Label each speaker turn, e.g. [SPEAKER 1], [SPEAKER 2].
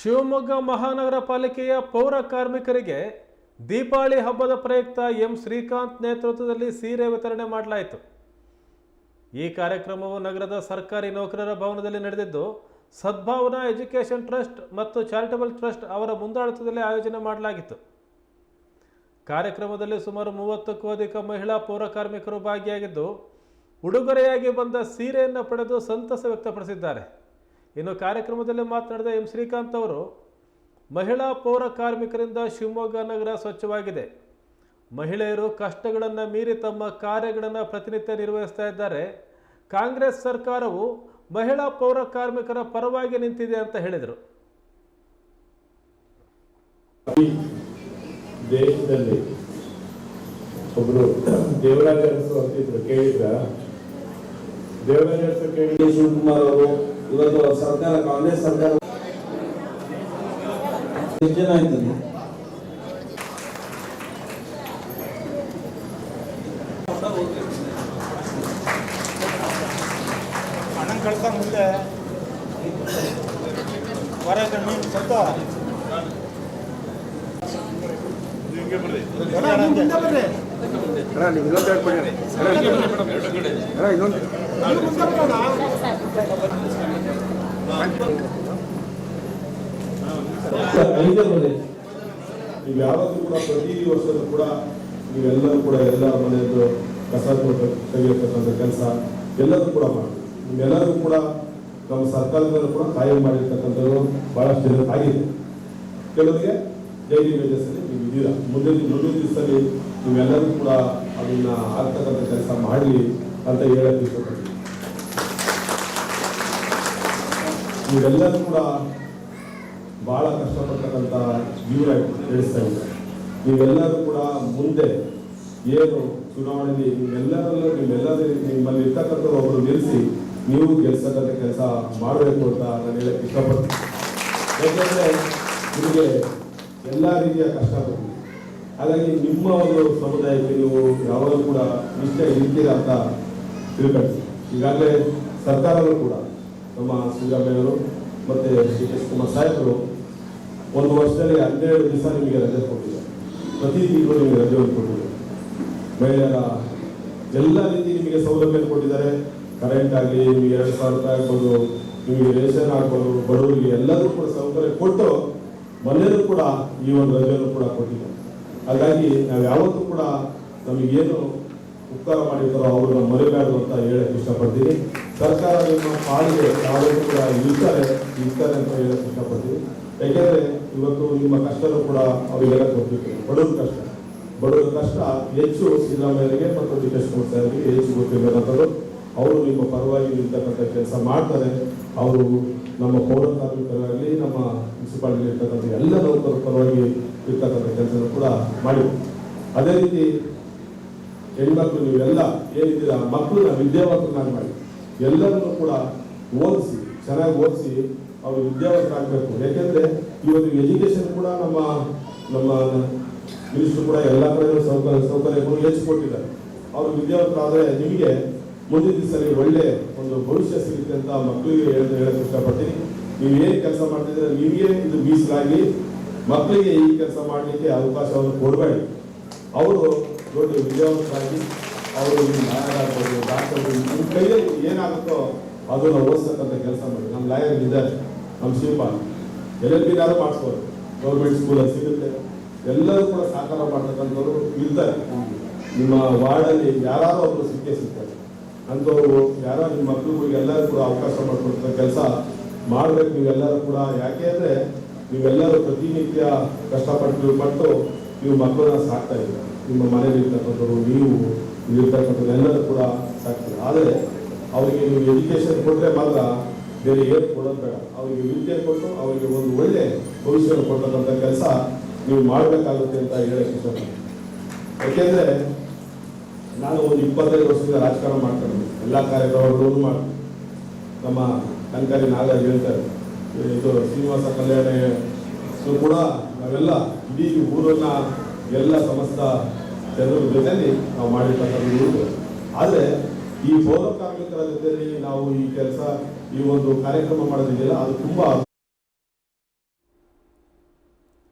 [SPEAKER 1] ಶಿವಮೊಗ್ಗ ಮಹಾನಗರ ಪಾಲಿಕೆಯ ಪೌರ ಕಾರ್ಮಿಕರಿಗೆ ದೀಪಾವಳಿ ಹಬ್ಬದ ಪ್ರಯುಕ್ತ ಎಂ ಶ್ರೀಕಾಂತ್ ನೇತೃತ್ವದಲ್ಲಿ ಸೀರೆ ವಿತರಣೆ ಮಾಡಲಾಯಿತು. ಈ ಕಾರ್ಯಕ್ರಮವು ನಗರದ ಸರ್ಕಾರಿ ನೌಕರರ ಭವನದಲ್ಲಿ ನಡೆದಿದ್ದು, ಸದ್ಭಾವನಾ ಎಜುಕೇಷನ್ ಟ್ರಸ್ಟ್ ಮತ್ತು ಚಾರಿಟಬಲ್ ಟ್ರಸ್ಟ್ ಅವರ ಮುಂದಾಳತ್ವದಲ್ಲಿ ಆಯೋಜನೆ ಮಾಡಲಾಗಿತ್ತು. ಕಾರ್ಯಕ್ರಮದಲ್ಲಿ ಸುಮಾರು ಮೂವತ್ತಕ್ಕೂ ಅಧಿಕ ಮಹಿಳಾ ಪೌರ ಕಾರ್ಮಿಕರು ಭಾಗಿಯಾಗಿದ್ದು, ಉಡುಗೊರೆಯಾಗಿ ಬಂದ ಸೀರೆಯನ್ನು ಪಡೆದು ಸಂತಸ ವ್ಯಕ್ತಪಡಿಸಿದ್ದಾರೆ. ಇನ್ನು ಕಾರ್ಯಕ್ರಮದಲ್ಲಿ ಮಾತನಾಡಿದ ಎಂ ಶ್ರೀಕಾಂತ್ ಅವರು ಮಹಿಳಾ ಪೌರ ಕಾರ್ಮಿಕರಿಂದ ಶಿವಮೊಗ್ಗ ನಗರ ಸ್ವಚ್ಛವಾಗಿದೆ. ಮಹಿಳೆಯರು ಕಷ್ಟಗಳನ್ನು ಮೀರಿ ತಮ್ಮ ಕಾರ್ಯಗಳನ್ನು ಪ್ರತಿನಿತ್ಯ ನಿರ್ವಹಿಸ್ತಾ ಇದ್ದಾರೆ. ಕಾಂಗ್ರೆಸ್ ಸರ್ಕಾರವು ಮಹಿಳಾ ಪೌರ ಕಾರ್ಮಿಕರ ಪರವಾಗಿ ನಿಂತಿದೆ ಅಂತ ಹೇಳಿದರು.
[SPEAKER 2] ದೇಶದಲ್ಲಿ ಒಬ್ರು ದೇವರಾಜ ಅರಸು ಅಂತಿದ್ರು ಕೇಳಿದ್ರ? ದೇವರಾಜ ಅರಸು ಕೇಳಿ
[SPEAKER 3] ಶಿವಕುಮಾರ್ ಅವರು ಇವತ್ತು ಸರ್ಕಾರ ಕಾಂಗ್ರೆಸ್ ಸರ್ಕಾರ ಎಷ್ಟು ಜನ ಆಯ್ತದೆ
[SPEAKER 4] ಹಣ ಕಳ್ಕ ಮುಂದೆ ಹೊರಗೆ ನೀನು ಸ್ವಲ್ಪ
[SPEAKER 2] ಐದೇ ಮನೆ ನೀವು ಯಾವತ್ತೂ ಕೂಡ ಪ್ರತಿ ವರ್ಷದೂ ಕೂಡ ನೀವೆಲ್ಲರೂ ಕೂಡ ಎಲ್ಲ ಮನೆಯದ್ದು ಕಸ ತೆಗೆಯತಕ್ಕಂಥ ಕೆಲಸ ಎಲ್ಲರೂ ಕೂಡ ಮಾಡಿ. ನಿಮ್ಮೆಲ್ಲರೂ ಕೂಡ ನಮ್ಮ ಸರ್ಕಾರದಲ್ಲೂ ಕೂಡ ಕಾಯಂ ಮಾಡಿರ್ತಕ್ಕಂಥದ್ದು ಬಹಳಷ್ಟು ಜನ ಆಗಿದೆ. ಕೆಲವರಿಗೆ ಡೈಲಿ ವೇಜಸ್ಸಲ್ಲಿ ನೀವು ಇದ್ದೀರಾ. ಮುಂದಿನ ಮುಂದಿನ ದಿವಸದಲ್ಲಿ ನೀವೆಲ್ಲರೂ ಕೂಡ ಅದನ್ನ ಆಗ್ತಕ್ಕಂಥ ಕೆಲಸ ಮಾಡಲಿ ಅಂತ ಹೇಳಕ್ಕೆ ನೀವೆಲ್ಲರೂ ಕೂಡ ಬಹಳ ಕಷ್ಟಪಡ್ತಕ್ಕಂಥ ಜೀವನ ನಡೆಸ್ತಾ ಇದ್ದಾರೆ. ನೀವೆಲ್ಲರೂ ಕೂಡ ಮುಂದೆ ಏನು ಚುನಾವಣೆಯಲ್ಲಿ ನಿಮ್ಮೆಲ್ಲರಲ್ಲೂ ನಿಮ್ಮೆಲ್ಲರೂ ನಿಮ್ಮಲ್ಲಿ ಇರ್ತಕ್ಕಂಥ ಒಬ್ಬರು ನಿಲ್ಲಿಸಿ ನೀವು ಗೆಲ್ಸಕ್ಕಂಥ ಕೆಲಸ ಮಾಡಬೇಕು ಅಂತ ನಾನು ಹೇಳಕ್ಕೆ ಇಷ್ಟಪಡ್ತೀನಿ. ಯಾಕೆಂದ್ರೆ ನಿಮಗೆ ಎಲ್ಲ ರೀತಿಯ ಕಷ್ಟ ಬರ್ತೀವಿ ಹಾಗಾಗಿ ನಿಮ್ಮ ಒಂದು ಸಮುದಾಯಕ್ಕೆ ನೀವು ಯಾವಾಗಲೂ ಕೂಡ ನಿಷ್ಠೆ ಇರ್ತೀರ ಅಂತ ತಿಳ್ಕೊಳ್ತೀವಿ ಈಗಾಗಲೇ ಸರ್ಕಾರಗಳು ಕೂಡ ನಮ್ಮ ಸಿದ್ದರಾಮಯ್ಯವರು ಮತ್ತೆ ಡಿ ಎಸ್ ಕುಮಾರ್ ಸಾಹೇಬರು ಒಂದು ವರ್ಷದಲ್ಲಿ ಹನ್ನೆರಡು ದಿವಸ ನಿಮಗೆ ರಜೆ ಕೊಟ್ಟಿದ್ದಾರೆ. ಪ್ರತಿ ತಿಂಗಳು ನಿಮಗೆ ರಜೆ ಕೊಟ್ಟಿದ್ದಾರೆ. ಮಹಿಳೆಯರ ಎಲ್ಲ ರೀತಿ ನಿಮಗೆ ಸೌಲಭ್ಯ ಕೊಟ್ಟಿದ್ದಾರೆ. ಕರೆಂಟ್ ಆಗಲಿ, ನಿಮಗೆ ಎರಡು ಸಾವಿರ ರೂಪಾಯಿ ಆಗ್ಬೋದು, ನಿಮಗೆ ರೇಷನ್ ಆಗ್ಬೋದು, ಬಡವರಿಗೆ ಎಲ್ಲರೂ ಕೂಡ ಸೌಕರ್ಯ ಕೊಟ್ಟು ಮನೆಯಲ್ಲೂ ಕೂಡ ಈ ಒಂದು ರಜೆಯನ್ನು ಕೂಡ ಕೊಟ್ಟಿದ್ದಾರೆ. ಹಾಗಾಗಿ ನಾವು ಯಾವತ್ತೂ ಕೂಡ ನಮಗೇನು ಉಪಕಾರ ಮಾಡಿರ್ತಾರೋ ಅವ್ರನ್ನ ಮರಿಬಾರ್ದು ಅಂತ ಹೇಳಕ್ ಇಷ್ಟಪಡ್ತೀನಿ. ಸರ್ಕಾರ ನಿಮ್ಮ ಪಾಲಿಗೆ ಯಾವತ್ತೂ ಕೂಡ ಇರ್ತಾರೆ ಇರ್ತಾರೆ ಅಂತ ಹೇಳಕ್ ಇಷ್ಟಪಡ್ತೀನಿ. ಯಾಕೆಂದ್ರೆ ಇವತ್ತು ನಿಮ್ಮ ಕಷ್ಟನೂ ಕೂಡ ಅವರಿಗೆಲ್ಲ ಗೊತ್ತಿತ್ತು ಬಡವ್ರ ಕಷ್ಟ. ಬಡವರ ಕಷ್ಟ ಹೆಚ್ಚು ಸಿದ್ದರಾಮಯ್ಯರಿಗೆ ಮತ್ತು ಡಿ ಎಸ್ ಕುಮಾರ್ ಸಾಹೇಬರಿಗೆ ಹೆಚ್ಚು ಗೊತ್ತಿರಬೇಕಂತದ್ದು ಅವರು ನಿಮ್ಮ ಪರವಾಗಿ ನಿಲ್ತಕ್ಕಂಥ ಕೆಲಸ ಮಾಡ್ತಾರೆ. ಅವರು ನಮ್ಮ ಪೌರ ಕಾರ್ಮಿಕರಾಗಲಿ, ನಮ್ಮ ಮುನ್ಸಿಪಾಲಿಟಿ ಇರ್ತಕ್ಕಂಥ ಎಲ್ಲ ನೌಕರರ ಪರವಾಗಿ ಇರ್ತಕ್ಕಂಥ ಕೆಲಸ ಕೂಡ ಮಾಡಿದ್ರು ಅದೇ ರೀತಿ ಹೆಣ್ಮಕ್ಳು, ನೀವೆಲ್ಲ ಏನಿದ್ದೀರಾ, ಮಕ್ಕಳನ್ನ ವಿದ್ಯಾವಂತನಾಗಿ ಮಾಡಿ. ಎಲ್ಲರನ್ನೂ ಕೂಡ ಓದಿಸಿ, ಚೆನ್ನಾಗಿ ಓದಿಸಿ ಅವರು ವಿದ್ಯಾವಂತರಾಗಬೇಕು. ಯಾಕೆಂದ್ರೆ ಇವತ್ತು ಎಜುಕೇಶನ್ ಕೂಡ ನಮ್ಮ ನಮ್ಮ ಮಿನಿಸ್ಟರ್ ಕೂಡ ಎಲ್ಲ ಕಡೆ ಸೌಕರ್ಯ, ಸೌಕರ್ಯಗಳು ಹೆಚ್ಚು ಕೊಟ್ಟಿದ್ದಾರೆ ಅವರು ವಿದ್ಯಾವಂತರಾದರೆ ನಿಮಗೆ ಮುಂದಿನ ದಿವಸದಲ್ಲಿ ಒಳ್ಳೆ ಒಂದು ಭವಿಷ್ಯ ಸಿಗುತ್ತೆ ಅಂತ ಮಕ್ಕಳಿಗೆ ಹೇಳಕ್ಕೆ ಇಷ್ಟಪಡ್ತೀನಿ. ನೀವು ಏನು ಕೆಲಸ ಮಾಡ್ತಿದ್ರೆ ನಿಮಗೆ ಇದು ಮೀಸಲಾಗಿ ಮಕ್ಕಳಿಗೆ ಈ ಕೆಲಸ ಮಾಡಲಿಕ್ಕೆ ಅವಕಾಶವನ್ನು ಕೊಡಬೇಡಿ. ಅವರು ದೊಡ್ಡ ವಿಜಯವಂತರಾಗಿ ಅವರು ಲಾಯರ್ ಡಾಕ್ಟರ್ ನಿಮ್ಮ ಕೈಯಲ್ಲಿ ಏನಾಗುತ್ತೋ ಅದನ್ನು ಓದಿಸ್ತಕ್ಕಂಥ ಕೆಲಸ ಮಾಡಿ. ನಮ್ಮ ಲಾಯರ್ ಇದ್ದಾರೆ, ನಮ್ಮ ಶಿವಪಾಲ್ ಎಲ್ ಬಿನಾರು ಮಾಡಿಸ್ಬೋದು. ಗೌರ್ಮೆಂಟ್ ಸ್ಕೂಲಲ್ಲಿ ಸಿಗುತ್ತೆ. ಎಲ್ಲರೂ ಕೂಡ ಸಹಕಾರ ಮಾಡ್ತಕ್ಕಂಥವ್ರು ಇರ್ತಾರೆ. ನಿಮ್ಮ ವಾರ್ಡಲ್ಲಿ ಯಾರಾದರೂ ಅವರು ಸಿಕ್ಕೇ ಸಿಗ್ತಾರೆ ಅಂಥವ್ರು ಯಾರೋ ನಿಮ್ಮ ಮಕ್ಕಳುಗಳಿಗೆ ಎಲ್ಲರೂ ಕೂಡ ಅವಕಾಶ ಮಾಡಿಕೊಡ್ತ ಕೆಲಸ ಮಾಡಬೇಕು. ನೀವೆಲ್ಲರೂ ಕೂಡ, ಯಾಕೆ ಅಂದರೆ ನೀವೆಲ್ಲರೂ ಪ್ರತಿನಿತ್ಯ ಕಷ್ಟಪಟ್ಟು ಪಟ್ಟು ನೀವು ಮಕ್ಕಳನ್ನ ಸಾಕ್ತಾ ಇದ್ದೀರ. ನಿಮ್ಮ ಮನೆಯಲ್ಲಿರ್ತಕ್ಕಂಥವ್ರು ಇರ್ತಕ್ಕಂಥವ್ರು, ನೀವು ಇಲ್ಲಿರ್ತಕ್ಕಂಥವ್ರು ಎಲ್ಲರೂ ಕೂಡ ಸಾಕ್ತಾರೆ. ಆದರೆ ಅವರಿಗೆ ನೀವು ಎಜುಕೇಶನ್ ಕೊಟ್ಟರೆ ಮಾತ್ರ ಬೇರೆ ಏನು ಕೊಡೋದು ಬೇಡ. ಅವರಿಗೆ ವಿದ್ಯೆ ಕೊಟ್ಟು ಅವರಿಗೆ ಒಂದು ಒಳ್ಳೆ ಭವಿಷ್ಯವನ್ನು ಕೊಡ್ತಕ್ಕಂಥ ಕೆಲಸ ನೀವು ಮಾಡಬೇಕಾಗುತ್ತೆ ಅಂತ ಹೇಳಕ್ಕೆ ಇಷ್ಟಪಡ್ತೀನಿ. ಯಾಕೆಂದ್ರೆ ನಾನು ಒಂದು ಇಪ್ಪತ್ತೈದು ವರ್ಷದಿಂದ ರಾಜಕಾರಣ ಮಾಡ್ತಾರೆ ಎಲ್ಲ ಕಾರ್ಯಕ್ರಮಗಳನ್ನು ಮಾಡ್ತೀನಿ. ನಮ್ಮ ಕನಕರಿ ನಾಗರಾಜ್ ಹೇಳ್ತಾರೆ. ಇದು ಶ್ರೀನಿವಾಸ ಕಲ್ಯಾಣ ಕೂಡ ನಾವೆಲ್ಲ ಇಡೀ ಊರನ್ನು ಎಲ್ಲ ಸಮಸ್ತ ಜನರ ಜೊತೆಯಲ್ಲಿ ನಾವು ಮಾಡಿರ್ತಕ್ಕಂಥದ್ದು ಆದರೆ ಈ ಪೌರ ಕಾರ್ಮಿಕರ ಜೊತೆಯಲ್ಲಿ ನಾವು ಈ ಕೆಲಸ, ಈ ಒಂದು ಕಾರ್ಯಕ್ರಮ ಮಾಡೋದಿದೆಯಲ್ಲ, ಅದು ತುಂಬಾ